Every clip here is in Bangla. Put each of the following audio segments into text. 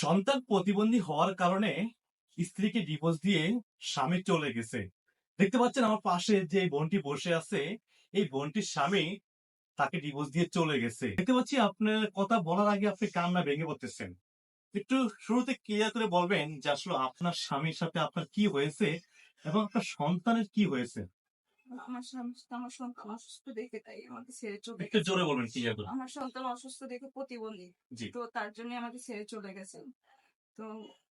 সন্তান প্রতিবন্ধী হওয়ার কারণে স্ত্রীকে ডিভোর্স দিয়ে স্বামী চলে গেছে। দেখতে পাচ্ছেন আমার পাশে যে বোনটি বসে আছে, এই বোনটির স্বামী তাকে ডিভোর্স দিয়ে চলে গেছে। দেখতে পাচ্ছি আপনার কথা বলার আগে আপনি কান্না ভেঙে পড়তেছেন। একটু শুরুতে ক্লিয়ার করে বলবেন যে আসলে আপনার স্বামীর সাথে আপনার কি হয়েছে এবং আপনার সন্তানের কি হয়েছে। আমার সন্তান অসুস্থ দেখে তাই আমাকে ছেড়ে চলে একটু জোরে বলবেন করে আমার সন্তান অসুস্থ দেখে প্রতিবন্ধী। তো তার জন্য আমাকে ছেড়ে চলে গেছে। তো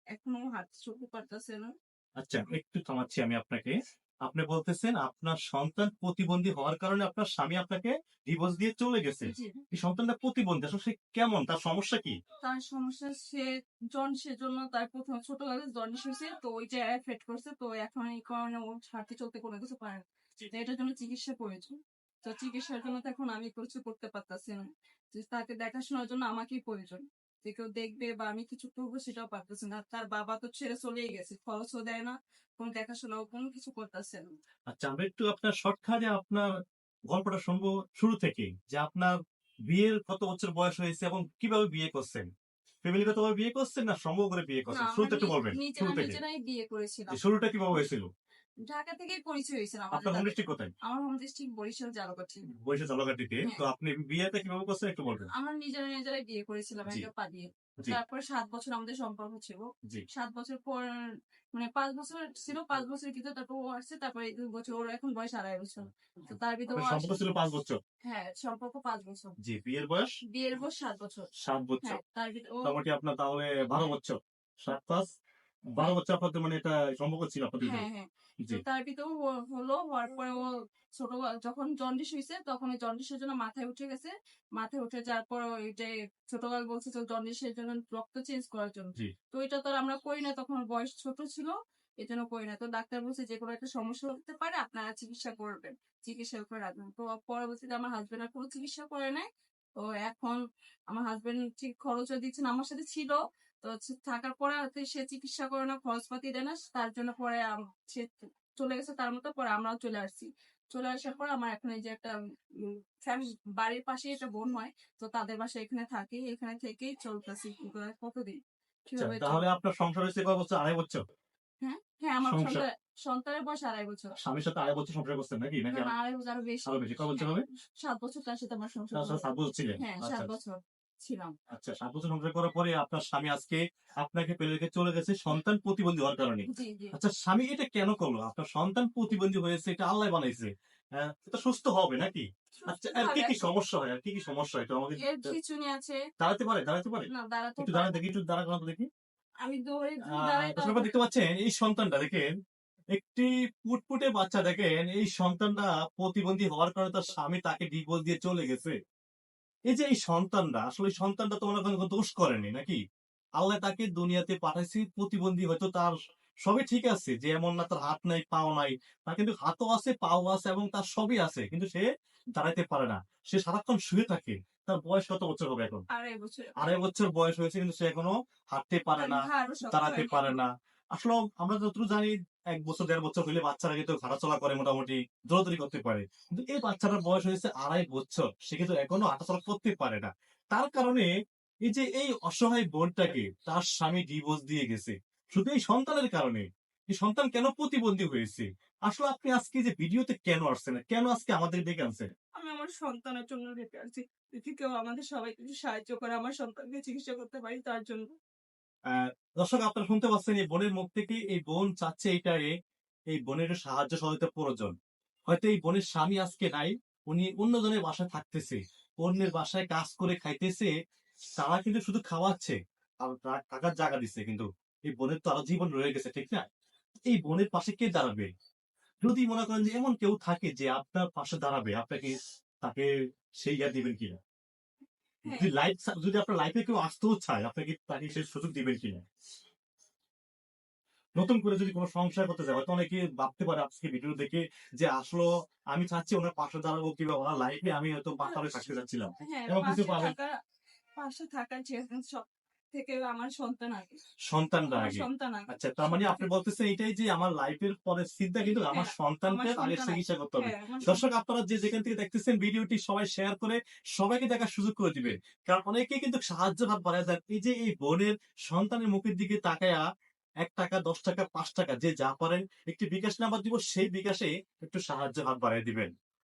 এখনও হাত পারতেছে না। আচ্ছা একটু থামাচ্ছি আমি আপনাকে। আপনি বলতেছেন আপনার সন্তান প্রতিবন্ধী হওয়ার কারণে আপনার স্বামী আপনাকে ডিভোর্স দিয়ে চলে গেছে। এই সন্তানটা প্রতিবন্ধী আসলে সে কেমন? তার সমস্যা কি? তার সমস্যা সে জন্ডিসের জন্য তার প্রথম ছোটবেলায় জন্ডিস হয়েছে তো ওইটা এফেক্ট করছে তো এখন এই কারণে ও হাঁটতে চলতে কোনো কিছু পারে না। তো এটার জন্য চিকিৎসা প্রয়োজন তো চিকিৎসার জন্য তো এখন আমি কিছু করতে পারতাছি না। যে তাকে দেখাশোনার জন্য আমাকেই প্রয়োজন। যে কেউ দেখবে বা আমি কিছু করব সেটাও পারতেছি না। তার বাবা তো ছেড়ে চলেই গেছে খরচও দেয় না কোনো দেখাশোনাও কোনো কিছু করতেছে না। আচ্ছা আমরা একটু আপনার শর্টকাটে আপনার গল্পটা শুনব শুরু থেকে যে আপনার বিয়ের কত বছর বয়স হয়েছে এবং কীভাবে বিয়ে করছেন? ফ্যামিলিগত ভাবে বিয়ে করছেন না সম্ভব করে বিয়ে করছেন? শুরুতে একটু বলবেন শুরু থেকে। বিয়ে করেছিলাম। শুরুটা কীভাবে হয়েছিল? ঢাকা থেকেই পরিচয় হয়েছিল আমাদের আপনার হোম ডিস্ট্রিক্ট কোথায়? আমার হোম ডিস্ট্রিক্ট বরিশাল জালকাঠি বরিশাল জলঘাটিতে হ্যাঁ। তো আপনি বিয়েটা কীভাবে করছেন একটু বলবেন? আমরা নিজেরা নিজেরাই বিয়ে করেছিলাম একটা পা দিয়ে তারপর সাত বছর আমাদের সম্পর্ক ছিল। সাত বছর পর মানে পাঁচ বছর ছিল পাঁচ বছর কিন্তু তারপর ও আসছে তারপরে দুই বছর ওর এখন বয়স আড়াই বছর। তো তার ভিতরে সম্পর্ক ছিল পাঁচ বছর? হ্যাঁ সম্পর্ক পাঁচ বছর। জি বিয়ের বয়স? বিয়ের বয়স সাত বছর। সাত বছর। হ্যাঁ তার ভিতরে মোটামুটি আপনার তাহলে বারো বছর? সাত পাঁচ? বারো বছর আপনাদের মানে এটা সম্পর্ক ছিল আপনাদের হ্যাঁ হ্যাঁ। তো তার ভিতরে হলো হওয়ার পরে ও ছোট যখন জন্ডিস হয়েছে তখন ওই জন্ডিসের জন্য মাথায় উঠে গেছে। মাথায় উঠে যাওয়ার পর ওই যে ছোটবেলা বলছে জন্ডিসের জন্য রক্ত চেঞ্জ করার জন্য। তো এটা তো আমরা করি না তখন বয়স ছোট ছিল এই জন্য করি না। তো ডাক্তার বলছে যে কোনো একটা সমস্যা হতে পারে আপনারা চিকিৎসা করবেন চিকিৎসা করে রাখবেন। তো পরবর্তীতে আমার হাজবেন্ড আর কোনো চিকিৎসা করে নাই। তো এখন আমার হাজবেন্ড ঠিক খরচও দিচ্ছেন আমার সাথে ছিল তো থাকার পরে সে চিকিৎসা করে না খরচপাতি দেয় না তার জন্য পরে সে চলে গেছে তার মতো পরে আমরাও চলে আসছি। চলে আসার পর আমার এখন এই যে একটা বাড়ির পাশে একটা বোন হয় তো তাদের বাসা এখানে থাকি এখানে থেকেই চলতেছি কতদিন? আচ্ছা, তাহলে আপনার সংসার হয়েছে কয় বছর? আড়াই বছর? হ্যাঁ হ্যাঁ আমার সংসার- সন্তানের বয়স আড়াই বছর। স্বামীর সাথে আড়াই বছর সংসার করছেন নাকি? নাকি আড়াই বছর আরও বেশি। আরও বেশি। কয় বছর হবে? সাত বছর তার সাথে আমার সংসার। সাত বছর ছিলেন। হ্যাঁ আচ্ছা সাত বছর। ছিলাম। আচ্ছা সাত বছর সংসার করার পরে আপনার স্বামী আজকে আপনাকে ফেলে রেখে চলে গেছে সন্তান প্রতিবন্ধী হওয়ার কারণে। জি জি। আচ্ছা স্বামী এটা কেন করল? আপনার সন্তান প্রতিবন্ধী হয়েছে এটা আল্লাহ বানাইছে। হ্যাঁ, এটা সুস্থ হবে নাকি? আচ্ছা আর কি কি সমস্যা হয়? আর কি কি সমস্যা হয়? আমাকে খিচুনি আছে। দাঁড়াতে পারে দাঁড়াতে পারে? না দাঁড়াতে একটু দেখি একটু দাঁড়া দেখি। আমি দৌড়ে দাঁড়াই দেখতে পাচ্ছেন এই সন্তানটা দেখেন একটি পুটপুটে বাচ্চা দেখেন এই সন্তানটা প্রতিবন্ধী হওয়ার কারণে তার স্বামী তাকে ডিভোর্স দিয়ে চলে গেছে। এই যে এই সন্তানটা আসলে সন্তানটা তো করেন কোনো দোষ করেনি নাকি? আল্লাহ তাকে দুনিয়াতে পাঠাইছে প্রতিবন্ধী হয়তো তার সবই ঠিক আছে যে এমন না তার হাত নাই পাও নাই। তার কিন্তু হাতও আছে পাও আছে এবং তার সবই আছে কিন্তু সে দাঁড়াইতে পারে না। সে সারাক্ষণ শুয়ে থাকে। তার বয়স কত বছর হবে এখন? আড়াই বছর। বছর বয়স হয়েছে কিন্তু সে এখনও হাঁটতে পারে না দাঁড়াতে পারে না। আসলে আমরা যতটুকু জানি এক বছর, দেড় বছর হলে বাচ্চারা কিন্তু হাঁটাচলা করে মোটামুটি, দৌড়াদৌড়ি করতে পারে। কিন্তু এই বাচ্চাটার বয়স হয়েছে আড়াই বছর, সে কিন্তু এখনও হাঁটাচলা করতে পারে না। তার কারণে এই যে এই অসহায় বোনটাকে তার স্বামী ডিভোর্স দিয়ে গেছে। শুধু এই সন্তানের কারণে, এই সন্তান কেন প্রতিবন্ধী হয়েছে? আসলে আপনি আজকে যে ভিডিওতে কেন আসছেন, কেন আজকে আমাদের ডেকে আনছেন? আমি আমার সন্তানের জন্য রেখে আছি যদি কেউ আমাদের সবাই কিছু সাহায্য করে, আমার সন্তানকে চিকিৎসা করতে পারি তার জন্য। দর্শক, আপনারা শুনতে পাচ্ছেন এই বোনের মুখ থেকে এই বোন চাচ্ছে এইটারে এই বোনের সাহায্য সহযোগিতা প্রয়োজন। হয়তো এই বোনের স্বামী আজকে নাই, উনি অন্যজনের বাসায় থাকতেছে, অন্যের বাসায় কাজ করে খাইতেছে, তারা কিন্তু শুধু খাওয়াচ্ছে, আর টাকার জায়গা দিচ্ছে কিন্তু এই বোনের তো আরও জীবন রয়ে গেছে, ঠিক না? এই বোনের পাশে কে দাঁড়াবে? যদি মনে করেন যে এমন কেউ থাকে যে আপনার পাশে দাঁড়াবে আপনাকে তাকে সেই ইয়া দিবেন কিনা। যদি লাইফ যদি আপনার লাইফে কেউ আসতেও চায় আপনাকে তাকে সেই সুযোগ দিবেন কিনা? নতুন করে যদি কোনো সংসার করতে যায় হয়তো অনেকে ভাবতে পারে আজকে ভিডিও দেখে যে আসলো আমি চাচ্ছি ওনার পাশে দাঁড়াবো কিংবা ওনার লাইফে আমি হয়তো পাশে থাকতে হ্যাঁ এবং কিছু পাশে থাকা পাশে থাকার সব থেকে আমার সন্তান আগে। সন্তানরা আগে। সন্তান আগে। আচ্ছা তার মানে আপনি বলতেছেন এটাই যে আমার লাইফের পরে চিন্তা কিন্তু আমার হ্যাঁ, সন্তানকে আগে চিকিৎসা করতে হবে। হ্যাঁ, দর্শক আপনারা যে যেখান থেকে দেখতেছেন ভিডিওটি সবাই শেয়ার করে সবাইকে দেখার সুযোগ করে দিবেন। কারণ অনেকেই কিন্তু সাহায্য ভাব বাড়ায় যায় এই যে এই বোনের সন্তানের মুখের দিকে তাকায়া এক টাকা দশ টাকা পাঁচ টাকা যে যা পারেন একটি বিকাশ নাম্বার দিব সেই বিকাশে একটু সাহায্য হাত বাড়ায় দিবেন।